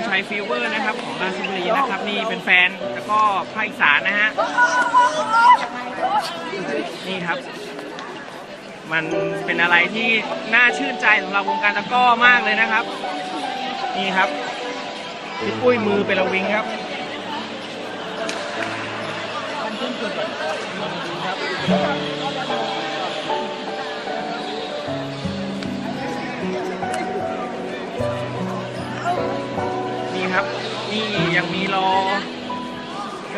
อุ้ยพรชัยฟิลเวอร์นะครับของราชบุรีนะครับนี่เป็นแฟนแล้วก็ภาคอีสานนะฮะนี่ครับ มันเป็นอะไรที่น่าชื่นใจสำหรับวงการตะก้อมากเลยนะครับ นี่ครับพี่ปุ้ยมือเป็นระวิงครับนี่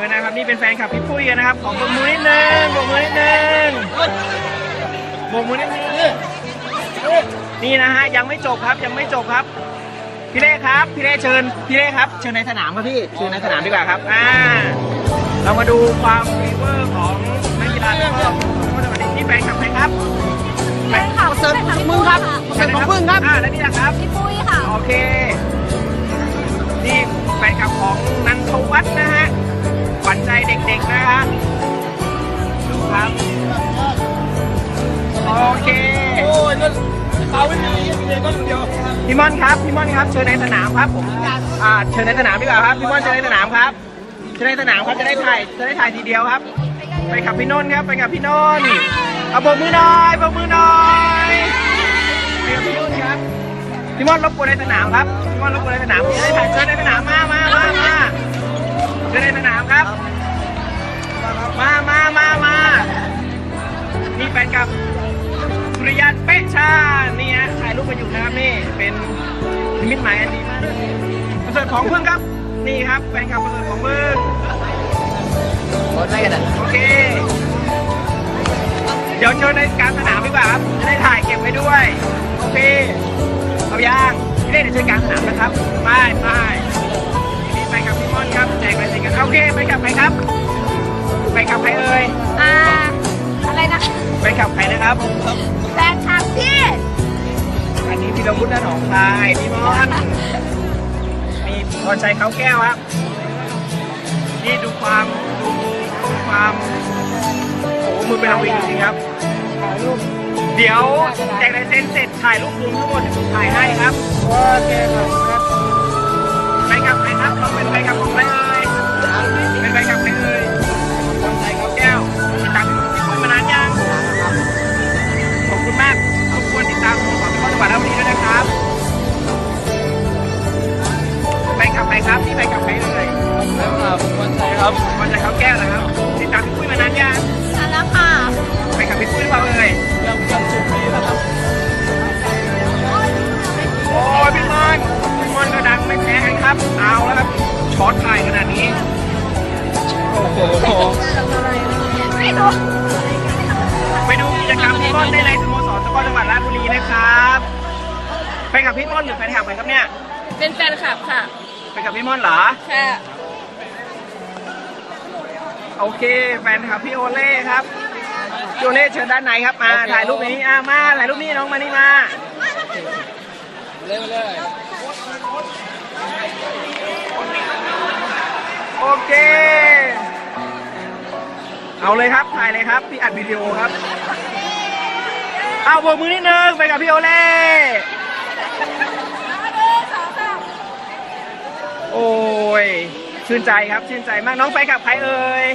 เกินนะครับนี่เป็นแฟนคลับพี่ปุ้ยกันนะครับขอปรบมือนิดนึงปรบมือนิดนึงปรบมือนิดนึงนี่นะฮะยังไม่จบครับยังไม่จบครับพี่เล่ครับพี่เล่เชิญพี่เล่ครับเชิญในสนามครับพี่เชิญในสนามดีกว่าครับอ่าเรามาดูความฟีเวอร์ของนักกีฬาตะกร้อของจังหวัดนี้แฟนคลับใครครับแฟนคลับเสริมแฟนคลับมึงครับค่ะเสริมของมึงครับอ่าแล้วนี่นะครับพี่ปุ้ยค่ะโอเคนี่แฟนคลับของนันทวัฒน์นะฮะ ขวัญใจเด็กๆนะฮะดูครับ โอเค โอ้ยเขาไม่มีเดียวก็เดียวพี่ม่อนครับพี่ม่อนครับเชิญในสนามครับผมอ่าเชิญในสนามดีกว่าครับพี่ม่อนเชิญในสนามครับเชิญในสนามครับจะได้ถ่ายจะได้ถ่ายทีเดียวครับ ไปกับพี่นนท์ครับไปกับพี่นนท์เอาโบกมือหน่อยโบกมือหน่อยไปกับพี่นนท์ครับพี่มอนรบกวนในสนามครับพี่มอนรบกวนในสนามจะได้ถ่ายเชิญในสนามมามา มามาเชิญในสนามครับ มามามามานี่แฟนกับสุริยันเป๊ะชา นี่ฮะถ่ายรูปกันอยู่นะครับนี่ เป็นนิมิตหมายอันดีมากเลยประเสริฐของพึ่งครับ นี่ครับแฟนคลับประเสริฐของพึ่งโค้ชได้กันอะโอเค เดี๋ยวเชิญในกลารสนามดีกว่าครับ จะได้ถ่ายเก็บไว้ด้วย โอเค เอายางพี่เล่นเดี๋ยวเชิญกลารสนามนะครับ ไปไปนี่ไปกับพี่ม่อ นครับแจกอะไรสิกันโอเคไปกับใครครับ ไปกับใครเอ่ยอ่า อะไรนะไปกับใครนะครับ แฟนคลับพี่อันนี้พี่ระวุฒิด้านหนองคายพี่ม่อนมีพรชัยเขาแก้วครับนี่ดูความดูความโอ้โหมือเป็นระวิงจริงๆครับ เดี๋ยวแจกลายเซ็นเสร็จถ่ายรูปรวมทั้งหมดเดี๋ยวผมถ่ายให้ครับโอเคครับ ไปกับพี่มอนหรือแฟนคลับไปครับเนี่ยเป็นแฟนคลับค่ะ ไปกับพี่มอนเหรอ ค่ะ โอเค แฟนคลับพี่โอเล่ครับพี่โอเล่เชิญด้านในครับมา ถ่ายรูปนี้อะมาถ่ายรูปนี้น้องมานี่มา เร็วเลย โอเค เอาเลยครับ ถ่ายเลยครับ พี่อัดวิดีโอครับ เอาโบกมือนิดนึงไปกับพี่โอเล่ โอ้ย ชื่นใจครับ ชื่นใจมากน้องไปกับใครเอ่ย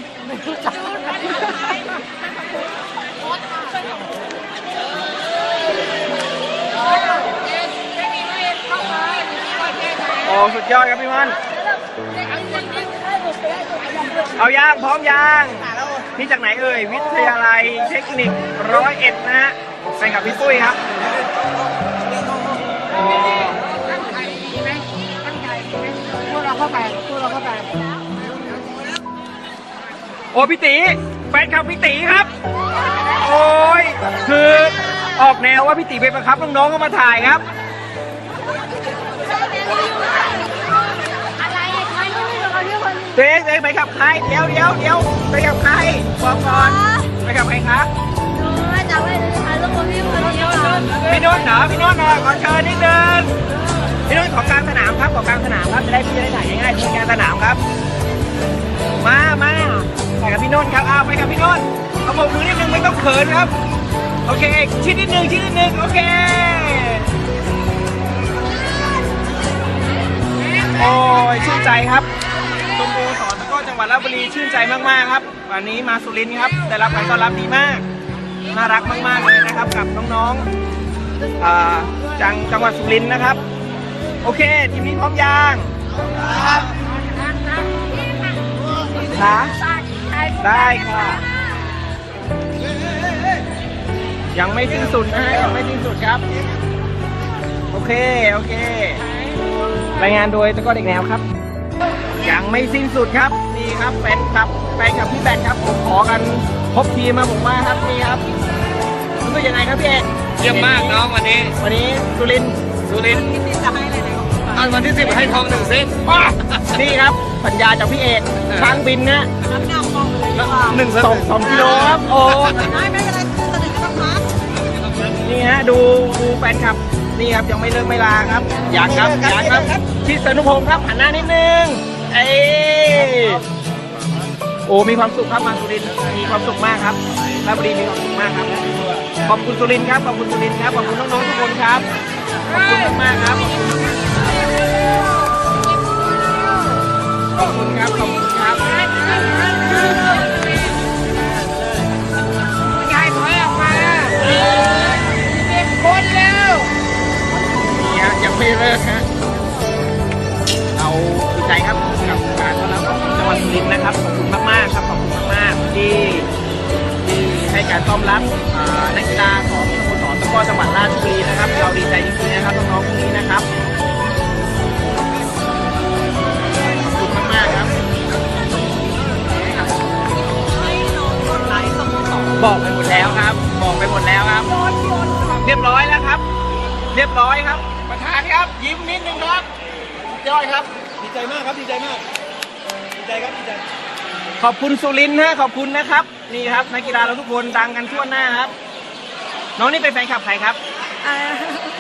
โอ้สุดยอดครับพี่มันเอายางพร้อมยางนี่จากไหนเอ่ย วิทยาลัยเทคนิคร้อยเอ็ดนะฮะไปกับพี่ตุ้ยครับ เราเข้าไปพวกเราเข้าไปโอ้พี่ตีแฟนคลับพี่ตีครับ โอ้ยคือออกแนวว่าพี่ตีไปประคับน้องๆก็มาถ่ายครับอะไรไม่รู้เราเรียกคนเจ๊เจ๊ไปกับใครเดี๋ยวเดี๋ยวเดี๋ยวไปกับใครบอกก่อนไปกับใครครับรู้ว่าจะไม่ได้ถ่ายรูปกับพี่คนเดียวพี่นุ่นเหรอพี่นุ่นเหรอขอเชิญนิดนึง พี่นุ่นขอกลางสนามครับขอกลางสนามครับจะได้พี่จะได้ถ่ายง่ายๆที่กลางสนามครับ มามาไปกับพี่นุ่นครับเอาไปกับพี่นุ่นเอาโบกมือนิดนึงไม่ต้องเขินครับ โอเคชิ้นที่หนึ่งชิ้นที่หนึ่งโอเคโอ้ยชื่นใจครับสมบูรณ์สอนตะกร้อจังหวัดราชบุรีชื่นใจมากๆครับ วันนี้มาสุรินทร์ครับได้รับการต้อนรับดีมาก น่ารักมากๆเลยนะครับกับน้องๆจังจังหวัดสุรินทร์นะครับ โอเค ทีมนี้พร้อมยังครับนะได้ค่ะ ยังไม่สิ้นสุดนะฮะยังไม่สิ้นสุดครับ โอเค โอเค รายงานโดยตะกร้อเด็กแนวครับ ยังไม่สิ้นสุดครับ นี่ครับแฟนครับแฟนกับพี่แบนครับผมขอกันครบทีมมาผมว่าครับนี่ครับรู้สึกยังไงครับพี่เอกเยี่ยมมากน้องวันนี้ วันนี้สุรินทร์สุรินทร์ อันวันที่สิบให้ทองหนึ่งเส้นว้านี่ครับสัญญาจากพี่เอกช้างบินนะหนึ่งสองสองกิโลครับโอ้นี่ฮะดูดูแฟนคลับนี่ครับยังไม่เลิกไม่ลาครับยังครับยังครับชิดสนุพงศ์ครับหันหน้านิดนึงเอ้ยโอ้มีความสุขครับมาสุรินทร์มีความสุขมากครับราชบุรีมีความสุขมากครับขอบคุณสุรินทร์ครับขอบคุณสุรินทร์ครับขอบคุณน้องๆทุกคนครับขอบคุณมากๆครับ ครับขอบคุณครับยายถอยออกมาเด็กคนแล้วนี่ฮะยังไม่เลิกฮะเราดีใจครับกับการต้อนรับของจังหวัดสุรินทร์นะครับขอบคุณมากๆครับขอบคุณมากๆที่ที่ให้การต้อนรับนักกีฬาของสโมสรตะกร้อจังหวัดราชบุรีนะครับ เราดีใจจริงๆนะครับน้องๆพวกนี้นะครับ รียบร้อยครับประธานครับ ยิ้มนิดนึงครับยอดครับ ดีใจมากครับดีใจมากดีใจครับดีใจ ขอบคุณสุรินทร์นะขอบคุณนะครับ นี่ครับนักกีฬาเราทุกคนดังกันทั่วหน้าครับ น้องนี่เป็นแฟนคลับใครครับ อ่า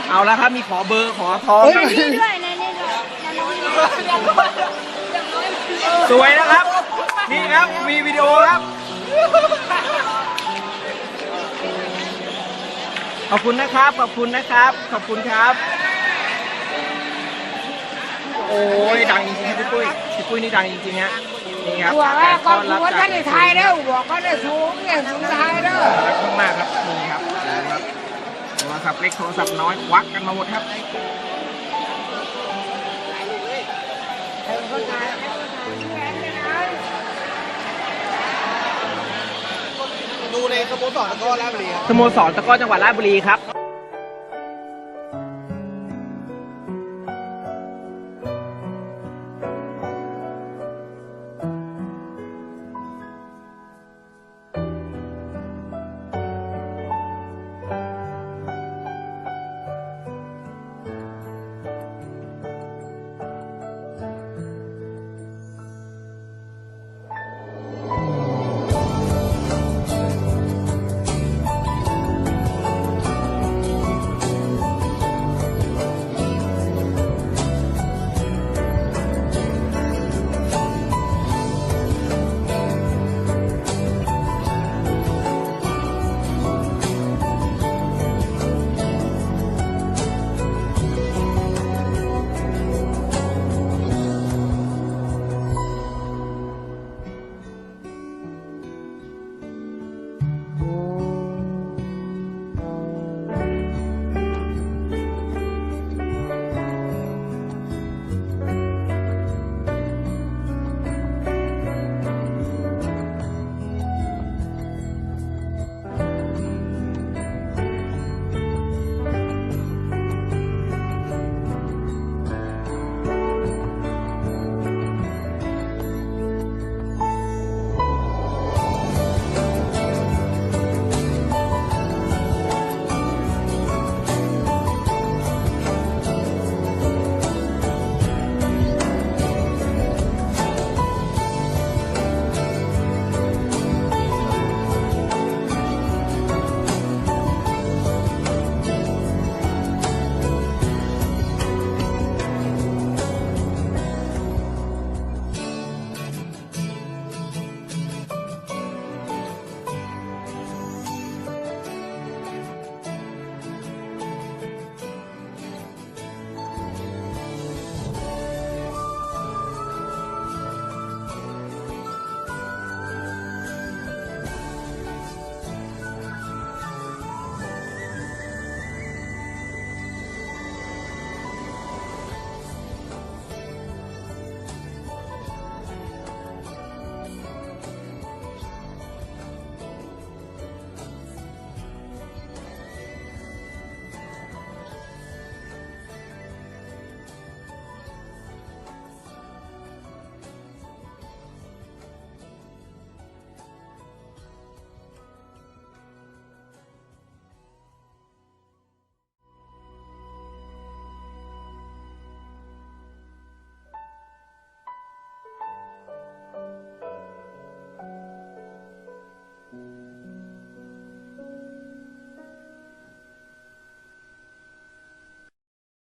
เอาละครับมีขอเบอร์ขอทองในนี่ด้วยในนี่ด้วยในน้อยอย่างน้อยอย่างน้อยสวยนะครับ นี่ครับมีวิดีโอครับ ขอบคุณนะครับ ขอบคุณนะครับ ขอบคุณครับ โอ้ยดังจริงๆครับพี่ปุ้ยพี่ปุ้ยนี่ดังจริงๆฮะนี่ครับหัวแรกก็ต้อนรับหัวจากท่านในไทยแล้วหัวก็ได้สูงเนี่ยสูงไทยแล้วรักมากๆครับนี่ครับครับโทรศัพท์เล็กโทรศัพท์น้อยควักกันมาหมดครับ สโมสรตะกร้อราชบุรีครับ สโมสรตะกร้อจังหวัดราชบุรีครับ Oh.